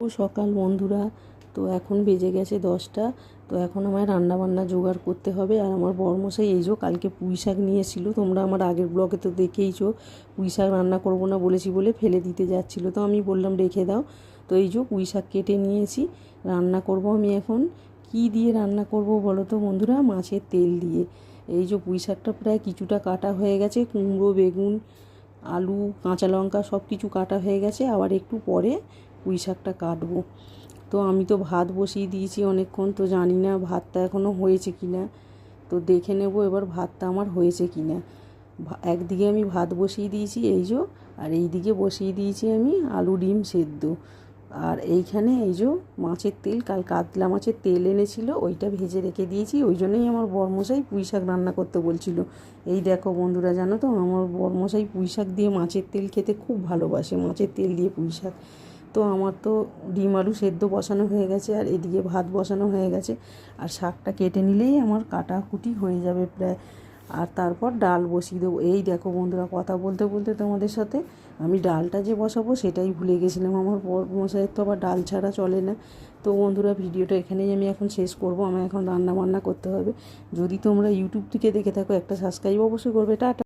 ও সকাল বন্ধুরা। তো এখন বেজে গেছে দশটা। তো এখন আমায় রান্না বান্না জোগাড় করতে হবে। আর আমার বরমশাই এই যে কালকে পুঁই শাক নিয়েছিল, তোমরা আমার আগের ব্লগে তো দেখেইছো। পুঁই শাক রান্না করব না বলেছি বলে ফেলে দিতে যাচ্ছিল। তো আমি বললাম, রেখে দাও। তো এই যে পুঁই শাক কেটে নিয়েছি, রান্না করব আমি এখন। কি দিয়ে রান্না করব বলো তো বন্ধুরা? মাছের তেল দিয়ে। এই যে পুঁই শাকটা প্রায় কিছুটা কাটা হয়ে গেছে। কুমড়ো, বেগুন, আলু, কাঁচা লঙ্কা সব কিছু কাটা হয়ে গেছে। আবার একটু পরে পুঁই শাকটা কাটবো। তো আমি তো ভাত বসিয়ে দিয়েছি অনেকক্ষণ, তো জানি না ভাতটা এখনও হয়েছে কি না। তো দেখে নেব এবার ভাতটা আমার হয়েছে কি না। একদিকে আমি ভাত বসিয়ে দিয়েছি এই যো, আর এই দিকে বসিয়ে দিয়েছি আমি আলু ডিম সেদ্ধ। আর এইখানে এই যো মাছের তেল, কাল কাতলা মাছের তেল এনেছিল, ওইটা ভেজে রেখে দিয়েছি, ওই জন্যই আমার বরমশাই পুঁই শাক রান্না করতে বলছিল। এই দেখো বন্ধুরা, জানো তো, আমার বরমশাই পুঁই শাক দিয়ে মাছের তেল খেতে খুব ভালোবাসে, মাছের তেল দিয়ে পুঁই শাক। তো আমার তো ডিম আলু সেদ্ধ বসানো হয়ে গেছে আর এদিকে ভাত বসানো হয়ে গেছে। আর শাকটা কেটে নিলেই আমার কাটাকুটি হয়ে যাবে প্রায়। আর তারপর ডাল বসিয়ে দেবো। এই দেখো বন্ধুরা, কথা বলতে বলতে তোমাদের সাথে আমি ডালটা যে বসাবো সেটাই ভুলে গেছিলাম। আমার মশাইয়ের তো আবার ডাল ছাড়া চলে না। তো বন্ধুরা, ভিডিওটা এখানেই আমি এখন শেষ করব। আমার এখন রান্না বান্না করতে হবে। যদি তোমরা ইউটিউব থেকে দেখে থাকো একটা সাবস্ক্রাইব অবশ্যই করবে। টাটা।